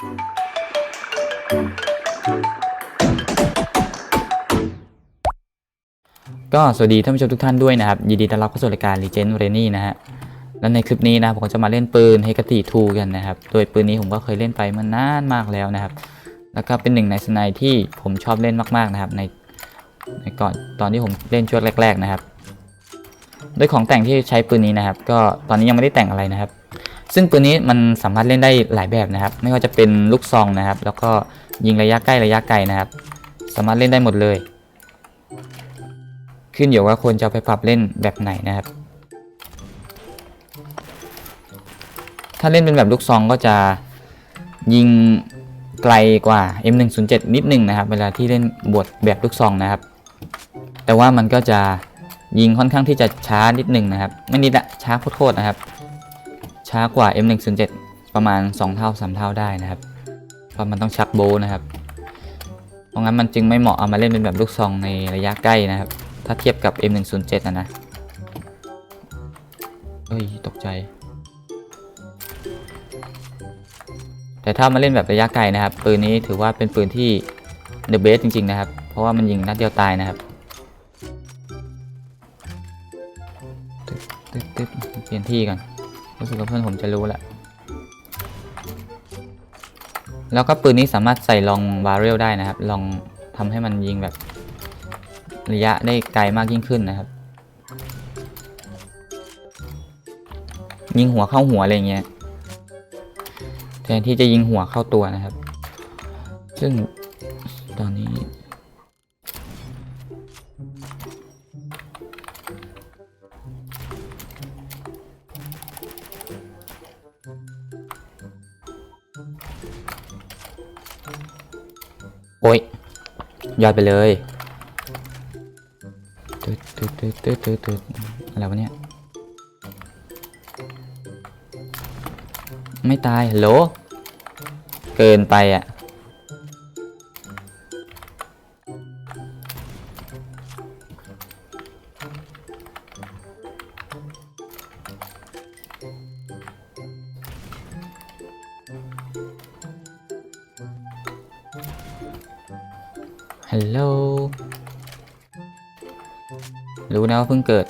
ก็สวัสดีท่านผู้ชมทุกท่านด้วยนะครับ ยินดีต้อนรับเข้าสู่รายการ Legend r a n y นะฮะและในคลิปนี้นะผมก็จะมาเล่นปืนเฮกติทูกันนะครับ โดยปืนนี้ผมก็เคยเล่นไปเมื่อนานมากแล้วนะครับ แล้วก็เป็นหนึ่งในสไนด์ที่ผมชอบเล่นมาก ๆนะครับ ในในก่อนตอนที่ผมเล่นช่วงแรก ๆนะครับ โดยของแต่งที่ใช้ปืนนี้นะครับ ก็ตอนนี้ยังไม่ได้แต่งอะไรนะครับ ซึ่งปืนนี้มันสามารถเล่นได้หลายแบบนะครับ ไม่ว่าจะเป็นลูกซองนะครับ แล้วก็ยิงระยะใกล้ระยะไกลนะครับ สามารถเล่นได้หมดเลย ขึ้นอยู่ว่าควรจะไปปรับเล่นแบบไหนนะครับ ถ้าเล่นเป็นแบบลูกซองก็จะยิงไกลกว่า M107 นิดนึงนะครับ เวลาที่เล่นบทแบบลูกซองนะครับ แต่ว่ามันก็จะยิงค่อนข้างที่จะช้านิดนึงนะครับ ไม่นิดอะช้าโคตรๆนะครับ ช้ากว่า M107 ประมาณ 2 เท่า 3 เท่าได้นะครับ เพราะมันต้องชักโบนะครับ เพราะงั้นมันจึงไม่เหมาะเอามาเล่นเป็นแบบลูกซองในระยะใกล้นะครับ ถ้าเทียบกับ M107 นะนะเฮ้ยตกใจ แต่ถ้ามาเล่นแบบระยะไกลนะครับ ปืนนี้ถือว่าเป็นปืนที่ the best จริง ๆ นะครับ เพราะว่ามันยิงนัดเดียวตายนะครับเปลี่ยนที่ก่อน รู้สึกว่าเพื่อนผมจะรู้แหละ แล้วก็ปืนนี้สามารถใส่ลองบาเรลได้นะครับ ลองทำให้มันยิงแบบระยะได้ไกลมากยิ่งขึ้นนะครับ ยิงหัวเข้าหัวอะไรเงี้ยแทนที่จะยิงหัวเข้าตัวนะครับ ซึ่งตอนนี้ โอ้ยยอดไปเลยตึ๊ดตึ๊ดตึ๊ดตึ๊ดตึ๊ดตึ๊ดอะไรวะเนี่ย ไม่ตายฮัลโหล เกินไปอะ ฮัลโหล รู้นะว่าเพิ่งเกิด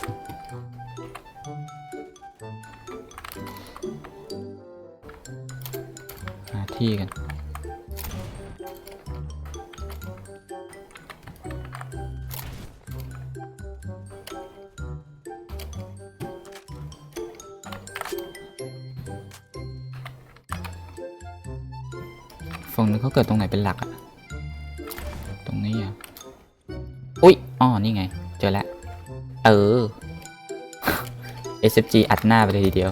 หาที่กัน ฝั่งนึงเขาเกิดตรงไหนเป็นหลักอะ อ๋อนี่ไง เจอแล้ว เออ SFG อัดหน้าไปเลยทีเดียว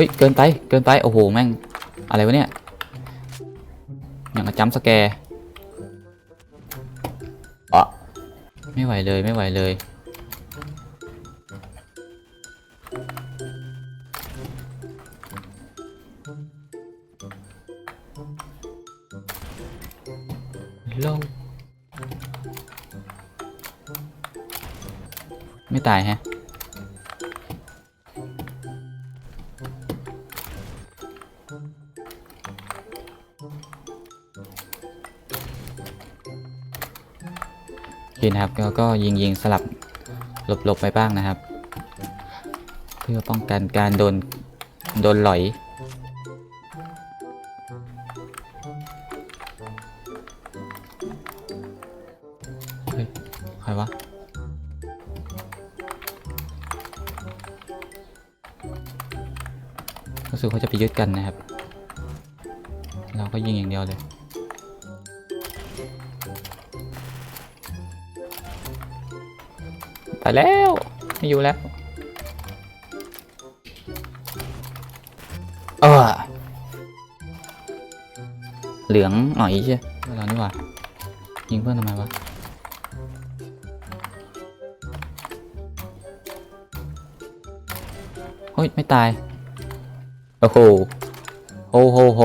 ฮ้ยเฮ้ย เกินไป เกินไป โอ้โห แม่ง อะไรวะเนี่ย อย่างกับจัมป์สแกร์อะไม่ไหวเลย ไม่ไหวเลย โลงไม่ตายแฮะ เคนะครับแล้วก็ยิงยิงสลับหลบหลบไปบ้างนะครับ เพื่อป้องกันการโดนโดนหลอยเฮ้ยใครวะรู้สึกเขาจะไปยึดกันนะครับ เราก็ยิงอย่างเดียวเลยายแล้วไม่อยู่แล้วเออเหลืองหน่อยใช่เรานี่ว่ายิงเพื่อนทำไมวะเฮ้ย ไม่ตาย โอ้โหโฮโฮโฮ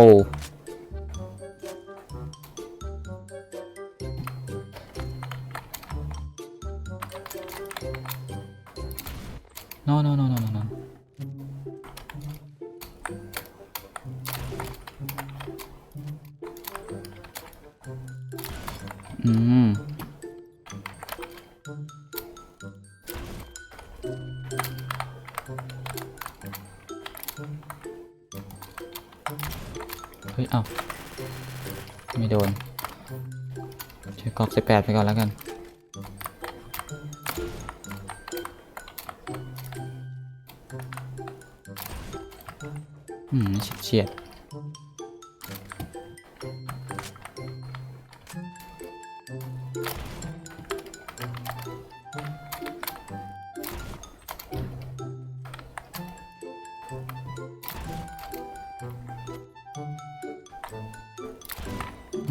เฮ้ย เอ้า ไม่โดนใช้กรอกสิบแปดไปก่อนแล้วกัน อืมเฉียด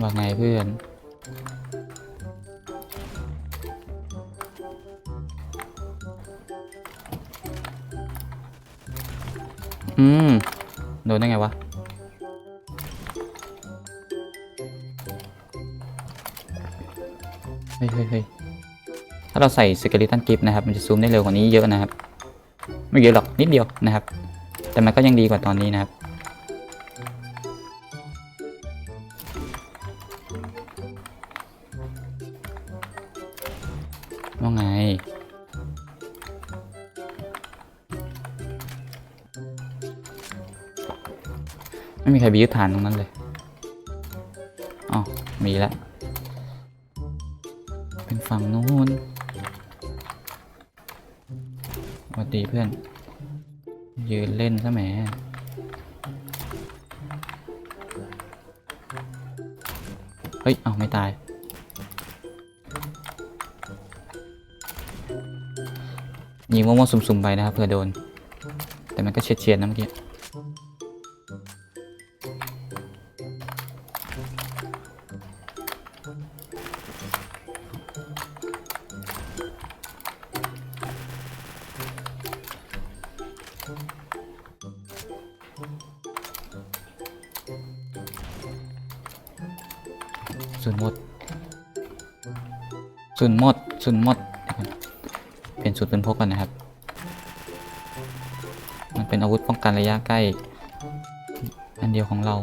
ว่าไงเพื่อน อืม โดนได้ไงวะเฮ้ยเฮ้ยเฮ้ยถ้าเราใส่สเกลิตันกิฟนะครับ มันจะซูมได้เร็วกว่านี้เยอะนะครับ ไม่เยอะหรอกนิดเดียวนะครับ แต่มันก็ยังดีกว่าตอนนี้นะครับ ครไปยึดฐานตรงนั้นเลยอ๋อมีแล้วเป็นฝั่งนู้นสวัสดีเพื่อน ยืนเล่นซะแหมเฮ้ย เอาไม่ตาย ยิงมั่วๆสุ่มๆไปนะครับเผื่อโดน แต่มันก็เฉียดๆนะเมื่อกี้ ศูนย์หมดศูนย์หมดเปลี่ยนสูตรปืนพกกันนะครับ มันเป็นอาวุธป้องกันระยะใกล้ อันเดียวของเรา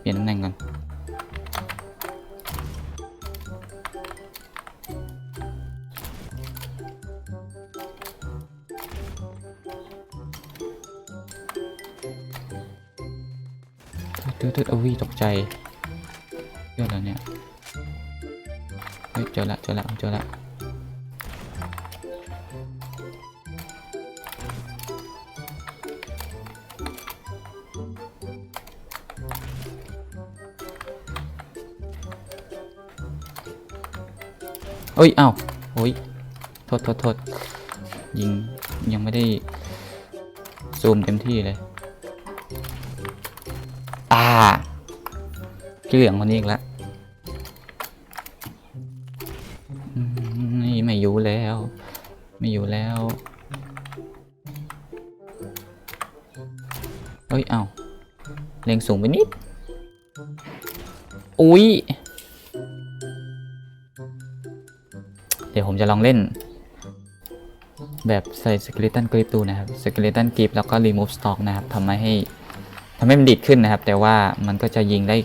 เปลี่ยนตำแหน่งก่อนตืดๆเอาวิตกใจ เฮ้ยเจอละเจอละเจอละเอ้ยเอ้าโอ้ยโทษโทษโทษยิงยังไม่ได้ซูมเต็มที่เลยอ่าพี่เหลืองคนนี้อีกแล้ว สูงไปนิด อุ๊ยเดี๋ยวผมจะลองเล่น แบบใส่สเกเลตันกริปดูนะครับสเกเลตันกริปแล้วก็ remove stock นะครับทำให้ทำให้มันดิดขึ้นนะครับ แต่ว่ามันก็จะยิงได้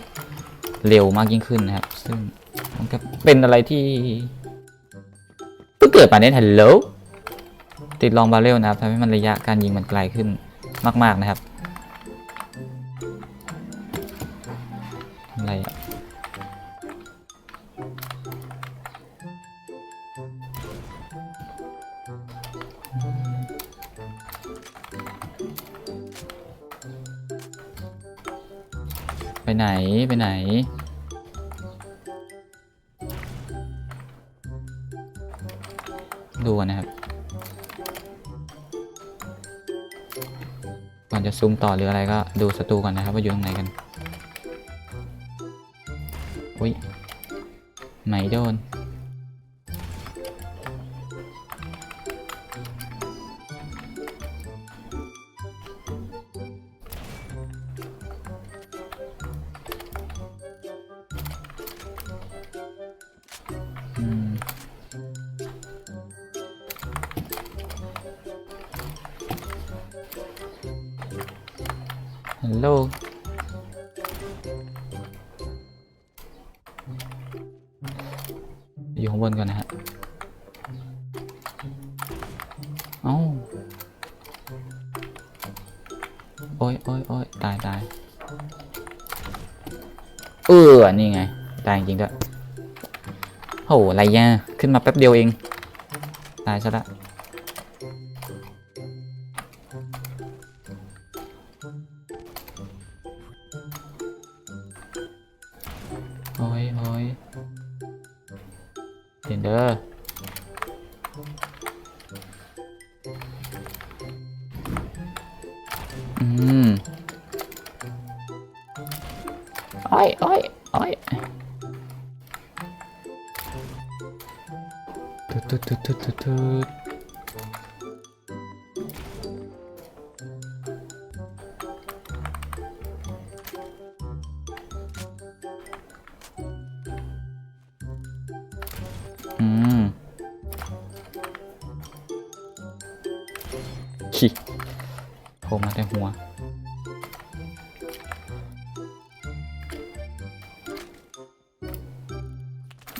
เร็วมากยิ่งขึ้นนะครับ ซึ่งมันก็เป็นอะไรที่เพิ่งเกิดป่านนี้ฮัลโหลติดลองบาเรลนะครับทำให้มันระยะการยิงมันไกลขึ้นมาก ๆ นะครับ ไปไหนไปไหน ดูนนะครับ ก่อนจะซูมต่อหรืออะไรก็ดูศัตรูก่อนนะครับว่าอยู่ตรงไหนกัน อุ้ยไหนโดน ฮัลโหลอยู่ข้างบนก่อนนะฮะ เอ้า โอ้ยโอ้ยโอ้ยตายตายเออ นี่ไง ตายจริงด้วยโหอะไรเนี่ยขึ้นมาแป๊บเดียวเอง ตายซะละ เห็นเด้ออืมโอ้ยโอ้ยโอ้ยทุดทุดทุดทุดทุด อืมขี้โผล่มาแต่หัว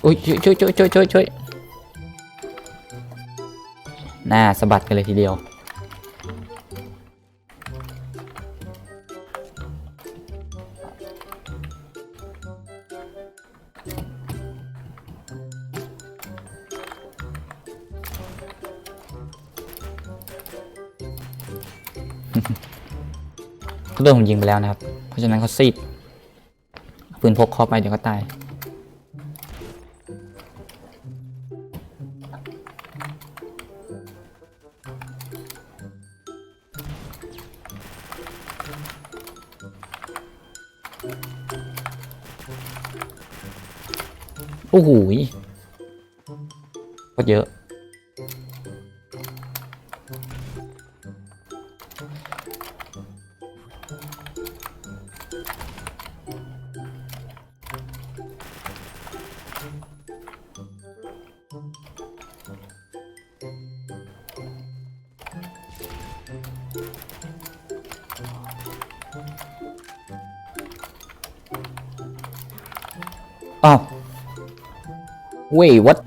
อุ้ยช่วยช่วยช่วยช่วยช่วยช่วยหน้าสะบัดกันเลยทีเดียว เขาโดนผมยิงไปแล้วนะครับ เพราะฉะนั้นเขาซีดเอาปืนพกเข้าไปเดี๋ยวก็ตาย โอ้โหยก็เยอะ อ้าว Wait what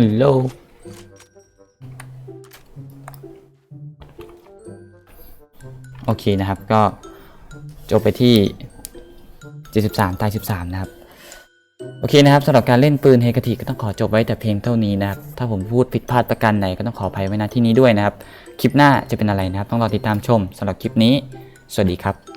ฮัลโหลโอเคนะครับก็จบไปที่ 73ตาย13 นะครับ โอเคนะครับสำหรับการเล่นปืนเฮกติก็ต้องขอจบไว้แต่เพียงเท่านี้นะครับ ถ้าผมพูดผิดพลาดประการใดก็ต้องขออภัยไว้ณที่นี้ด้วยนะครับ คลิปหน้าจะเป็นอะไรนะครับ ต้องรอติดตามชมสำหรับคลิปนี้ สวัสดีครับ